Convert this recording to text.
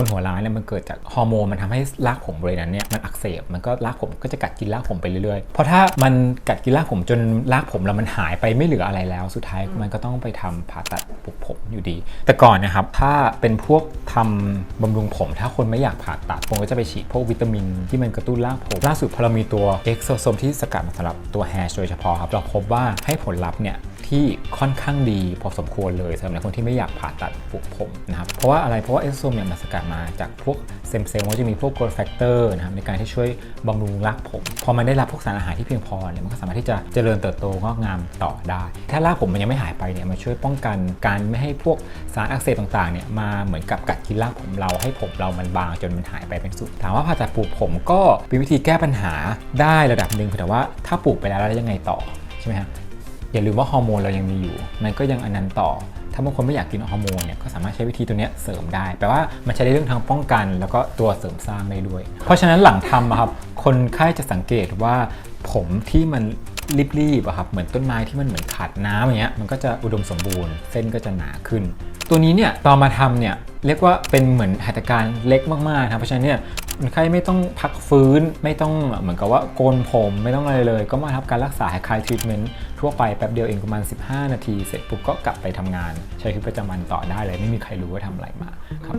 คนหัวล้านเนี่ยมันเกิดจากฮอร์โมนมันทำให้รากผมบริเวณนั้นเนี่ยมันอักเสบมันก็รากผมก็จะกัดกินรากผมไปเรื่อยๆเพราะถ้ามันกัดกินรากผมจนรากผมแล้วมันหายไปไม่เหลืออะไรแล้ว สุดท้ายมันก็ต้องไปทำผ่าตัดปลุกผมอยู่ดี แต่ก่อนนะครับถ้าเป็นพวกทำบำรุงผม ถ้าคนไม่อยากผ่าตัดผมก็จะไปฉีดพวกวิตามิน ที่มันกระตุ้นรากผมล่าสุดพอเรามีตัวเอ็กโซโซมที่สกัดมาสำหรับตัวแฮร์โดยเฉพาะครับเราพบว่าให้ผลลัพธ์เนี่ย ที่ค่อนข้างดีพอสมควรเลยสำหรับคนที่ไม่อยากผ่าตัดปลูกผมนะครับเพราะว่าอะไรเพราะว่าเอสโซมเนี่ยมันสกัดมาจากพวกเซมเซลล์มันจะมีพวก growth factor นะครับในการที่ช่วยบำรุงรากผม พอมันได้รับพวกสารอาหารที่เพียงพอเนี่ยมันก็สามารถที่จะเจริญเติบโตงอกงามต่อได้ ถ้ารากผมมันยังไม่หายไปเนี่ยมันช่วยป้องกันการไม่ให้พวกสารอักเสบต่างๆเนี่ยมาเหมือนกับกัดกินรากผมเราให้ผมเรามันบางจนมันหายไปเป็นสุดถามว่าผ่าตัดปลูกผมก็เป็นวิธีแก้ปัญหาได้ระดับหนึ่งแต่ว่าถ้าปลูกไปแล้วแล้วยังไงต่อใช่ไหมครับ อย่าลืมว่าฮอร์โมนเรายังมีอยู่ มันก็ยังอันนั้นต่อ ถ้าบางคนไม่อยากกินฮอร์โมนเนี่ยก็สามารถใช้วิธีตัวนี้เสริมได้ แปลว่ามันใช้ในเรื่องทางป้องกัน แล้วก็ตัวเสริมสร้างได้ด้วย เพราะฉะนั้นหลังทำครับคนไข้จะสังเกตว่าผมที่มันรีบๆอะครับเหมือนต้นไม้ที่มันเหมือนขาดน้ำอย่างเงี้ยมันก็จะอุดมสมบูรณ์ เส้นก็จะหนาขึ้น ตัวนี้เนี่ยตอนมาทำเนี่ยเรียกว่าเป็นเหมือนหัตถการเล็กมากๆครับเพราะฉะนั้นเนี่ย คนไข้ไม่ต้องพักฟื้น ไม่ต้องเหมือนกับว่าโกนผมไม่ต้องอะไรเลย ก็มาทำการรักษาคลายทรีทเมนต์ทั่วไปแป๊บเดียวเองประมาณ 15 นาที เสร็จปุ๊บก็กลับไปทำงาน ใช้ชีวิตประจำวันต่อได้เลย ไม่มีใครรู้ว่าทำอะไรมาครับ